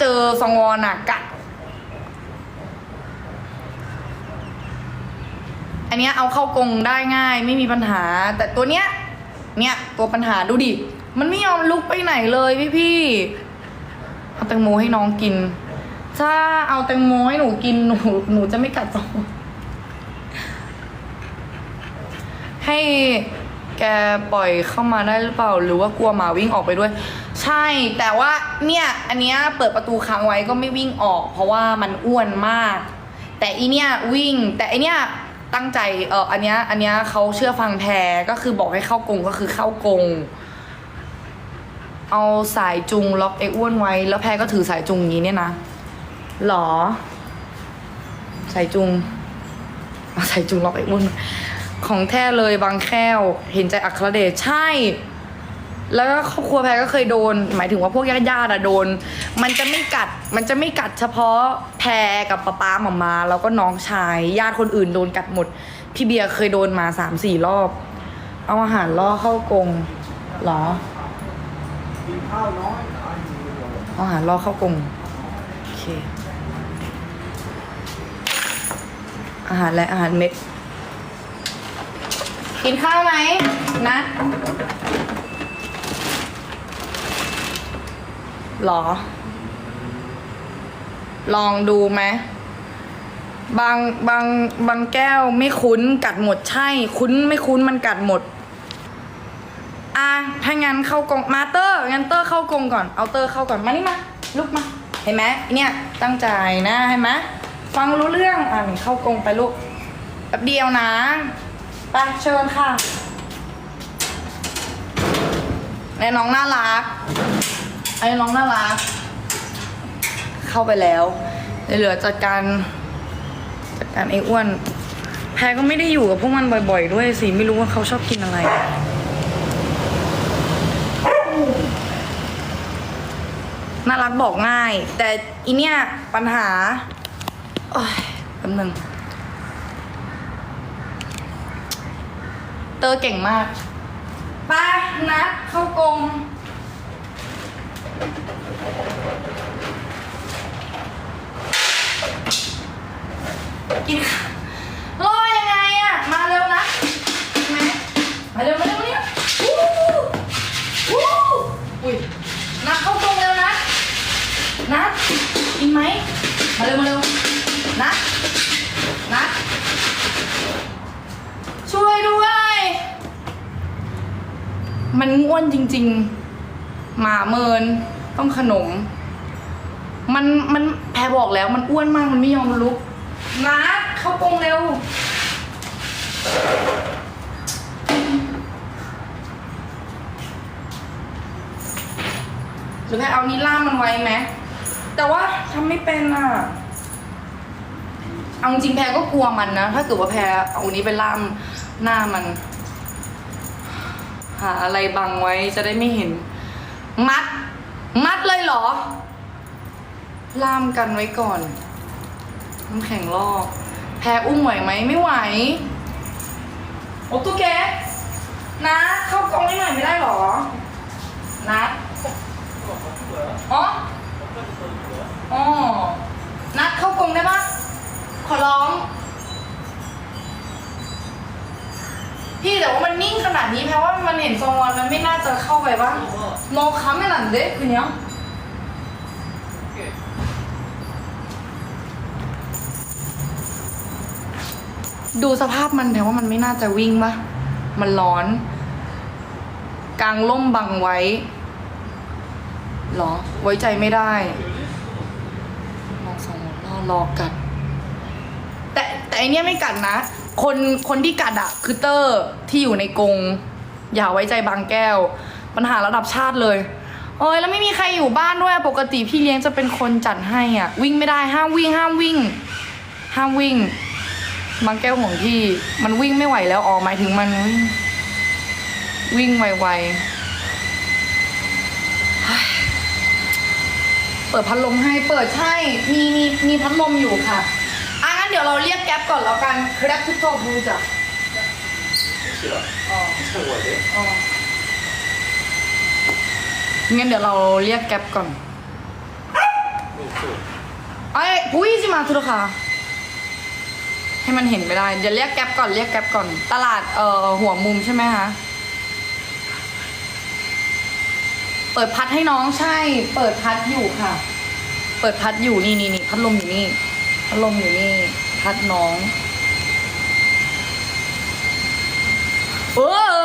เจอซองวอนอะกัดอันเนี้ยเอาเข้ากรงได้ง่าย ไม่มีปัญหา แต่ตัวเนี้ย เนี่ยตัวปัญหาดูดิ มันไม่ยอมลุกไปไหนเลยพี่พี่เอาแตงโมให้น้องกิน ถ้าเอาแตงโมให้หนูกินหนูหนูจะไม่กัดซองให้ แกปล่อยเข้ามาได้หรือเปล่า หรือว่ากลัวหมาวิ่งออกไปด้วย ใช่ แต่ว่าเนี่ย อันเนี้ยเปิดประตูค้างไว้ก็ไม่วิ่งออก เพราะว่ามันอ้วนมาก แต่อีเนี่ยวิ่ง แต่อันเนี้ยตั้งใจ เอออันเนี้ย อันเนี้ยเขาเชื่อฟังแพรก็คือบอกให้เข้ากรงก็คือเข้ากรงเอาสายจุงล็อกไอ้อ้วนไว้ แล้วแพรก็ถือสายจุงอย่างนี้เนี่ยนะหรอ สายจุงเอาสายจุงล็อกไอ้อ้วน ของแท้เลยบางแก้ว เห็นใจอัครเดชใช่ แล้วก็ครอบครัวแพรก็เคยโดน หมายถึงว่าพวกญาติญาติๆอะโดน มันจะไม่กัดมันจะไม่กัดเฉพาะแพรกับป๊าป๊าหมามาแล้วก็น้องชายญาติคนอื่นโดนกัดหมด พี่เบียร์เคยโดนมาสามสี่รอบ เอาอาหารล่อเข้ากรงเหรออยเอาอาหารล่อเข้ากรงโอเคอาหารและอาหารเม็ด กินข้าวไหมนะหรอ ลองดูไหมบางบางบางแก้วไม่คุ้นกัดหมดใช่ คุ้นไม่คุ้นมันกัดหมด อะถ้างั้นเข้ากงมาเตอร์งั้นเตอร์เข้ากงก่อนเอาเตอร์เข้าก่อนมานี่มาลุกมา เห็นไหมเนี่ยตั้งใจนะเห็นไหมฟังรู้เรื่องอะเข้ากงไปลูกแป๊บเดียวนะ ไปเชิญค่ะแน่น้องน่ารักไอ้น้องน่ารัก เข้าไปแล้วเหลือจัดการจัดการไอ้อ้วน แพรก็ไม่ได้อยู่กับพวกมันบ่อย ๆ ด้วยสิไม่รู้ว่าเขาชอบกินอะไรน่ารักบอกง่าย แต่อีเนี่ยปัญหาโอ้ยแป๊บนึง เตอร์เก่งมากไปนัดเข้ากรงกินข้าวรอยังไงอะมาเร็วนะไหมมาเร็วมาเร็วเนี่ยวู้วู้อุ้ยนัดเข้ากรงเร็วนะนัดกินไหมมาเร็วมาเร็วนัดนัดช่วยด้วย มันง่วนจริง ๆ หมาเมิน ต้องขนม มันมันแพรบอกแล้ว มันอ้วนมากมันไม่ยอมลุกนัดเข้ากรงเร็ว หรือแพรเอานี้ล่ามมันไว้ไหมแต่ว่าทำไม่เป็นอะเอาจริงแพรก็กลัวมันนะ ถ้าเกิดว่าแพรเอานี้ไปล่ามหน้ามัน หาอะไรบังไว้จะได้ไม่เห็น มัด มัดเลยเหรอ ล่ามกันไว้ก่อนน้ำแข็งลอก แพรอุ้มไหวไหมไม่ไหว โอ้ตุ๊กแกนะ เข้ากองให้หน่อยไม่ได้เหรอ นะอ๋ออ๋อนัดเข้ากรงได้ปะขอร้อง พี่แต่ว่ามันนิ่งขนาดนี้แปลว่ามันเห็นทรงวันมันไม่น่าจะเข้าไปบ้างโนคัมไม่หลันเด็กคือเนี้ย ดูสภาพมันแต่ว่ามันไม่น่าจะวิ่งปะมันร้อน กลางล่มบังไว้หรอ ไว้ใจไม่ได้ลองสองรอรอกัด แต่แต่อันเนี้ยไม่กัดนะ คนคนที่กัดอะคือเตอร์ที่อยู่ในกรงอย่าไว้ใจบางแก้ว ปัญหาระดับชาติเลยโอ้ยแล้วไม่มีใครอยู่บ้านด้วยปกติพี่เลี้ยงจะเป็นคนจัดให้อะ วิ่งไม่ได้ห้ามวิ่งห้ามวิ่ง ห้ามวิ่งบางแก้วของพี่มันวิ่งไม่ไหวแล้วอ๋อหมายถึงมันวิ่งวิ่งไวๆเปิดพัดลมให้เปิดใช่มีมีมีพัดลมอยู่ค่ะ เดี๋ยวเราเรียกแก๊ปก่อนแล้วกันแกร็บทุกโทรบูจ้ะ 싫어. อ๋อ 먹어야 돼? อ๋องั้นเดี๋ยวเราเรียกแก๊ปก่อน ไอ้พุ้ยจิมาทุกค่ะ ให้มันเห็นไม่ได้ เดี๋ยวเรียกแก๊ปก่อน เรียกแก๊ปก่อน ตลาด เอ่อ หัวมุมใช่ไหมคะ เปิดพัดให้น้องใช่ เปิดพัดอยู่ค่ะ เปิดพัดอยู่นี่นี่นี่พัดลมอยู่นี่ พัดลมอยู่นี่ พัดน้องเออ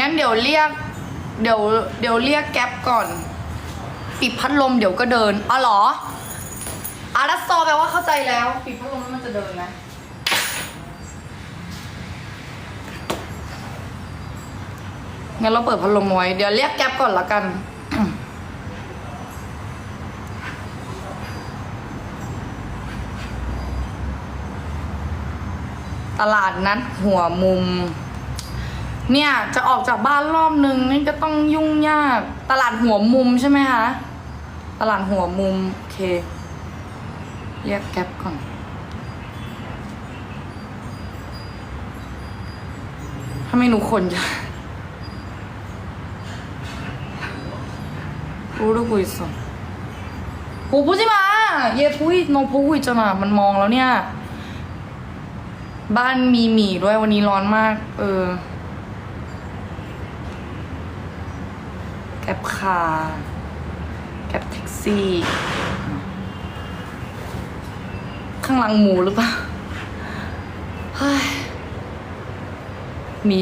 งั้นเดี๋ยวเรียก เดี๋ยว เดี๋ยวเรียกแก๊ปก่อน ปิดพัดลมเดี๋ยวก็เดินอ๋อเหรออารัสซอแปลว่าเข้าใจแล้ว ปิดพัดลมแล้วมันจะเดินไห งั้นเราเปิดพัดลมไว้ เดี๋ยวเรียกแก๊ปก่อนละกัน ตลาดนัดหัวมุม เนี่ยจะออกจากบ้านรอบนึงนี่ก็ต้องยุ่งยาก ตลาดหัวมุมใช่ไหมคะ ตลาดหัวมุม โอเค เรียกแก๊ปก่อนทำไมหนูขนจะ รู้ดูกุยสโอ้พูดจิมาเย่พูดโนพูดจะมามันมองแล้วเนี่ย บ้านมีหมี่ด้วยวันนี้ร้อนมาก เออแกร็บคาร์แกร็บแท็กซี่ ข้างหลังหมูหรือเปล่าเฮ้ยหมี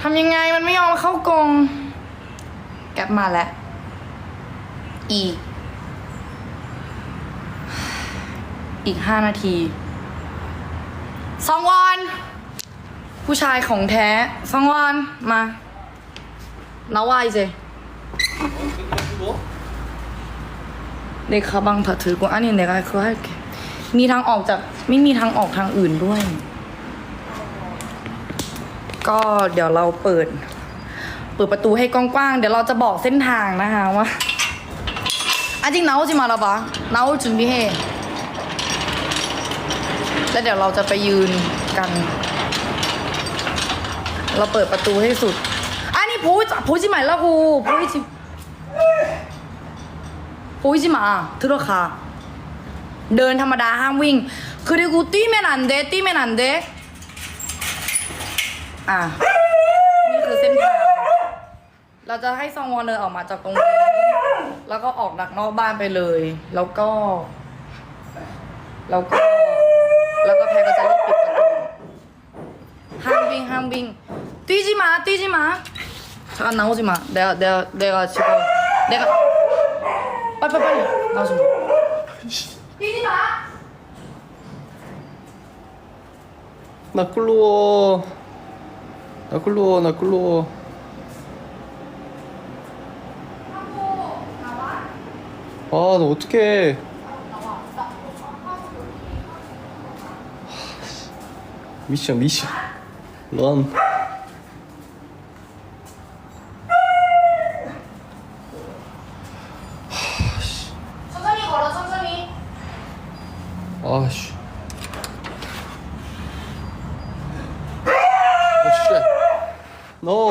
ทำยังไงมันไม่ยอมเข้ากรงแก๊บมาแล้ว อีก อีกห้านาทีสองวัน ผู้ชายของแท้สองวัน มา 나와 이제 뭐? 내 가방 다 들고 아니 내가 그거 할게 มีทางออกจากไม่มีทางออกทางอื่นด้วย ก็เดี๋ยวเราเปิด เปิดประตูให้กว้างๆ เดี๋ยวเราจะบอกเส้นทางนะคะว่า อาจริงนาโอจิมาแล้วปะนาโอจุนพี่เฮแล้วเดี๋ยวเราจะไปยืนกัน เราเปิดประตูให้สุด อันนี้โพสโพส말라고 보이지 보이지 마 들어가เดินธรรมดาห้ามวิ่ง 그리고 뛰면 안 돼, 뛰면 안 돼. อ่ะ นี่คือเส้นทาง เราจะให้ซองวอนเดินออกมาจากตรงนี้ แล้วก็ออกดักนอกบ้านไปเลย แล้วก็ แล้วก็ แล้วก็แพรก็จะรีบปิดประตู ห้ามวิ่งห้ามวิ่ง 뛰지 마, 뛰지 마. 잠깐 나오지 마. 내가 내가 내가 지금 내가 빨리 빨리 빨리 나오지 마. 뛰지 마. 나 꿀로워. 나 꿀로워, 나 꿀로워. 아, 너 어떡해. 미션, 미션. 런. 천천히 걸어 천천히. 아씨. 어, 진짜. 너.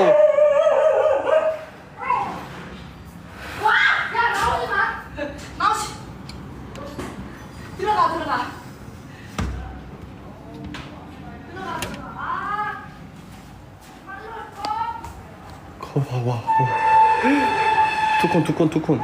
와! 야 나오지 마. 나오지. 들어가 들어가. 들어가 들어가. 아. 빨리 올 거. 거 봐봐. 두콘, 두콘.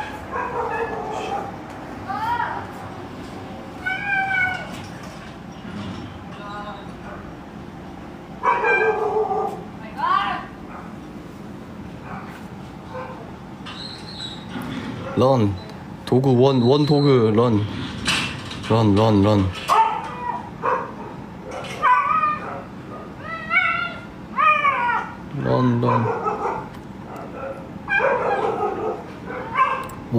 런 도구 원 원 도구 런 런, 런, 런. 런, 런.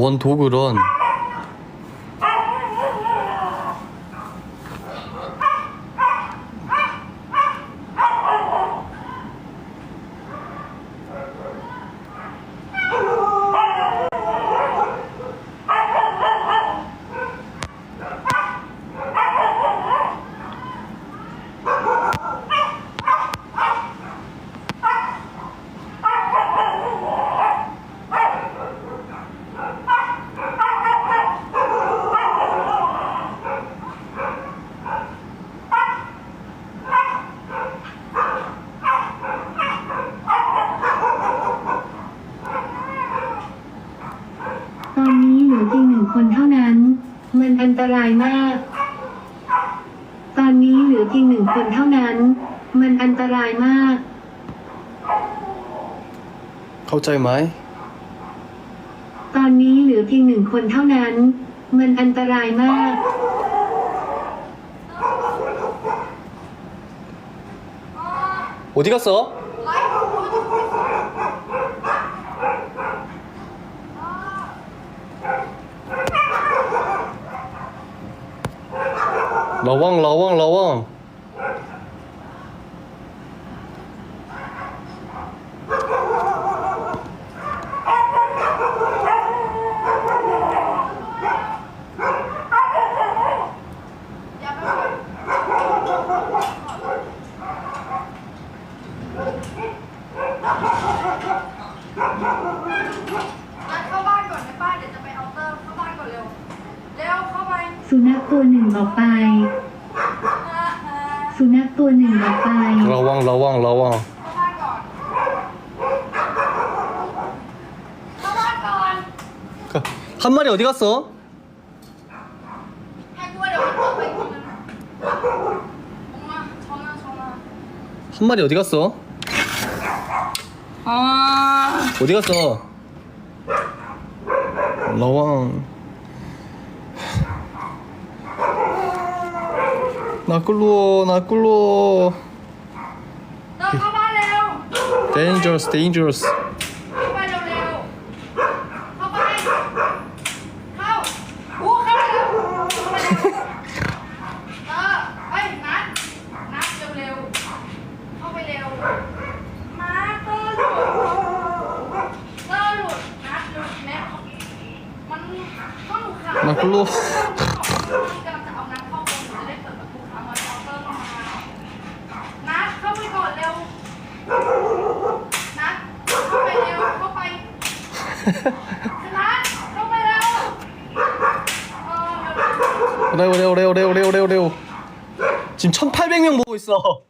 원 도구 런. รายมาก เข้าใจไหม ตอนนี้เหลือเพียงหนึ่งคนเท่านั้น มันอันตรายมากอุ๊ดิกาเซ่ระวังระ어디 갔 어? 러왕 러왕러ง ระวังระวัง한 마리 어디 갔어? 한 마리 어디 갔어? 아 어디 갔어? 러왕 나 꿀로 나 꿀로 Dangerous, dangerous. 오래 오래 오래 오래 오래 오래 오래. 지금 1800명 보고 있어.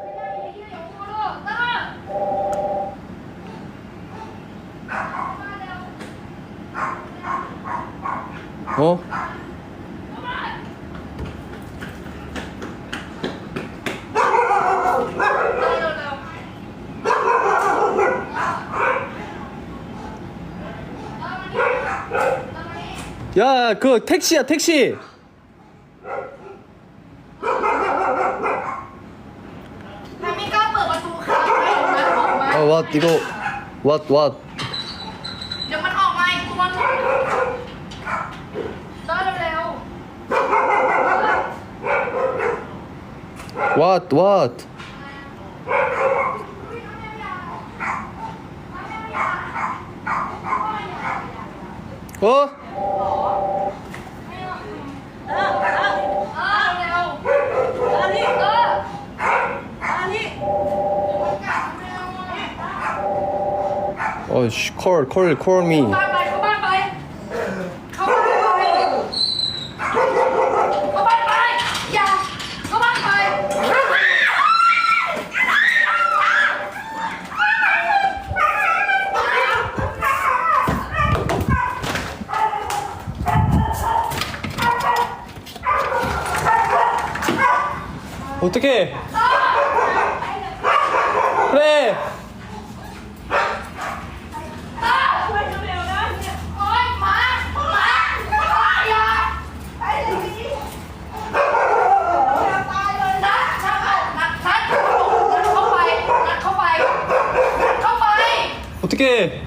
넣고 야, 그 택시야, 택시. 아, 왓 이거 왓 왓. What? What? Oh! Oh, call, call, call me. 어떻게? 그래. 어떻게?